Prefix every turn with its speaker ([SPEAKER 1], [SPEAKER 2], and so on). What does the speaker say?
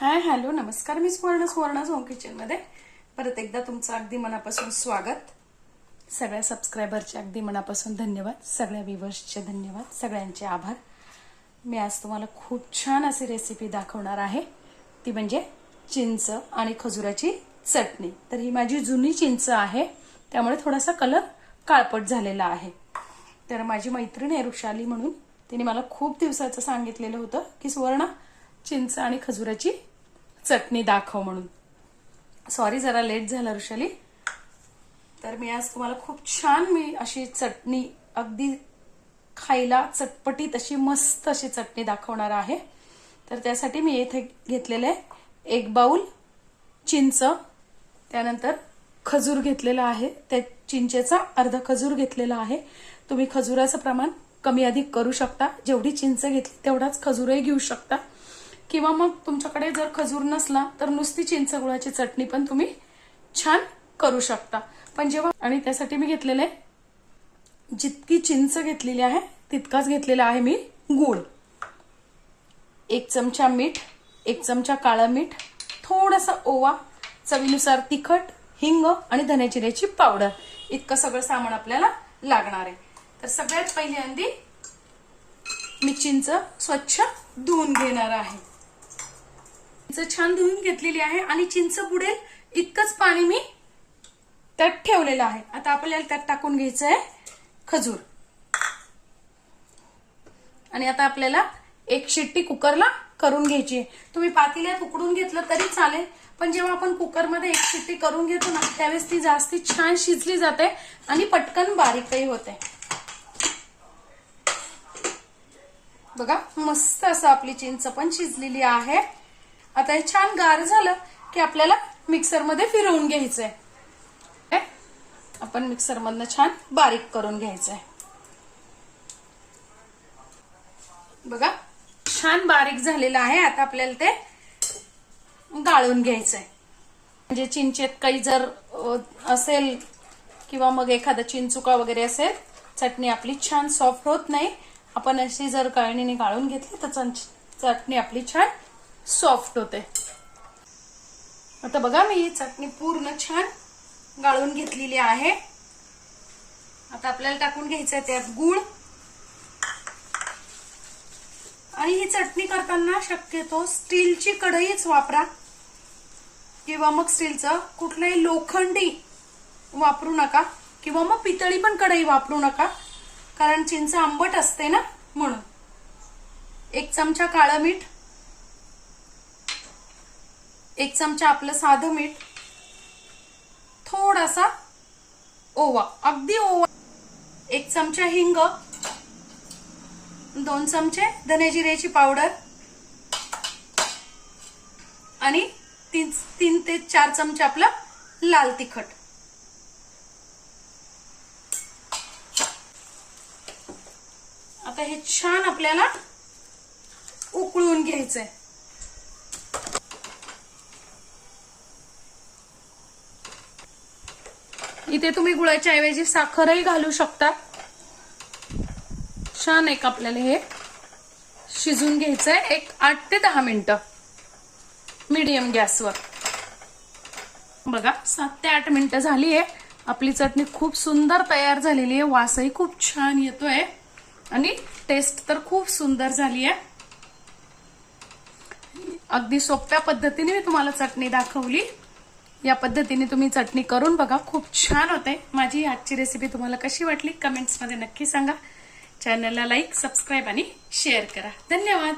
[SPEAKER 1] Hi hello नमस्कार मी सुवर्ण सुवर्ण होम किचनमध्ये परत एकदा तुमचं अगदी मनापासून स्वागत. सगळ्या सबस्क्रायबरचे अगदी मनापासून धन्यवाद. सगळ्या व्हिवर्सचे धन्यवाद. सगळ्यांचे आभार. मी आज तुम्हाला खूप छान अशी रेसिपी दाखवणार आहे. ती म्हणजे चिंच आणि खजुराची चटणी. तर ही माझी जुनी चिंच आहे. त्यामुळे थोडासा कलर काळपट झालेला आहे. तर माझी मैत्रीण आहे ऋषाली म्हणून. तिने मला खूप दिवसाचं सांगितलेलं होतं की सुवर्णा चिंच आणि खजुराची चटणी दाखव म्हणून. सॉरी जरा लेट झाला ऋषाली. तर मी आज तुम्हाला खूप छान मी अशी चटणी अगदी खायला चटपटीत अशी मस्त अशी चटणी दाखवणार आहे. तर त्यासाठी मी येथे घेतलेले एक बाऊल चिंच त्यानंतर खजूर घेतलेला आहे. त्या चिंचेचा अर्धा खजूर घेतलेला आहे. तुम्ही खजुराचं प्रमाण कमी अधिक करू शकता. जेवढी चिंच घेतली तेवढाच खजूरही घेऊ शकता. किंवा मग तुमच्याकडे जर खजूर नसला तर नुसती चिंच गुळाची चटणी पण तुम्ही छान करू शकता. पण जेव्हा आणि त्यासाठी मी घेतलेलं आहे जितकी चिंच घेतलेली आहे तितकाच घेतलेला आहे मी गूळ. एक चमचा मीठ एक चमचा काळं मीठ थोडासा ओवा चवीनुसार तिखट हिंग आणि धन्याचिऱ्याची पावडर. इतकं सगळं सामान आपल्याला लागणार आहे. तर सगळ्यात पहिल्यांदी मी चिंच स्वच्छ धुवून घेणार आहे. चिंच छान धुवून घेतलेली आहे आणि चिंच बुडेल इतकंच पाणी मी त्यात ठेवलेलं आहे. आता आपल्याला त्यात टाकून घ्यायचं आहे खजूर. आणि आता आपल्याला एक शिट्टी कुकरला करून घ्यायची आहे. तुम्ही पातेल्यात उकडून घेतलं तरी चालेल पण जेव्हा आपण कुकरमध्ये एक शिट्टी करून घेतो ना त्यावेळेस ती जास्ती छान शिजली जाते आणि पटकन बारीकही होते. बघा मस्त असं आपली चिंच पण शिजलेली आहे. आता हे छान गार झालं की आपल्याला मिक्सरमध्ये फिरवून घ्यायचंय. आपण मिक्सरमधनं छान बारीक करून घ्यायचंय. बघा छान बारीक झालेलं आहे. आता आपल्याला ते गाळून घ्यायचंय. म्हणजे चिंचेत काही जर असेल किंवा मग एखादा चिंचुका वगैरे असेल चटणी आपली छान सॉफ्ट होत नाही. आपण अशी जर कळणीने गाळून घेतली तर चटणी आपली छान सॉफ्ट होते. आता बघा मी ही चटणी पूर्ण छान गाळून घेतलेली आहे. आता आपल्याला टाकून घ्यायचं आहे त्यात गुळ. आणि ही चटणी करताना शक्यतो स्टीलची कढईच वापरा. किंवा मग स्टीलचं कुठलंही लोखंडी वापरू नका. किंवा मग पितळी पण कढई वापरू नका. कारण चिंच आंबट असते ना म्हणून. एक चमचा काळं मीठ एक चमचा आपलं साधं मीठ थोडासा ओवा अगदी ओवा एक चमचा हिंग दोन चमचे धनेजिरेची पावडर आणि तीन तीन ते चार चमचे आपलं लाल तिखट. आता हे छान आपल्याला उकळून घ्यायचंय. इथे तुम्ही गुळाच्या ऐवजी साखरही घालू शकता. छान एक आपल्याला हे शिजून घ्यायचंय. एक आठ ते दहा मिनटं. मीडियम गॅसवर. बघा सात ते आठ मिनिट झाली आहे. आपली चटणी खूप सुंदर तयार झालेली आहे. वासही खूप छान येतोय. आणि टेस्ट तर खूप सुंदर झाली आहे. अगदी सोप्या पद्धतीने मी तुम्हाला चटणी दाखवली. या पद्धतीने तुम्ही चटणी करून बघा. खूप छान होते. माझी आजची रेसिपी तुम्हाला कशी वाटली? कमेंट्समध्ये नक्की सांगा. चॅनलला लाईक सबस्क्राईब आणि शेअर करा. धन्यवाद.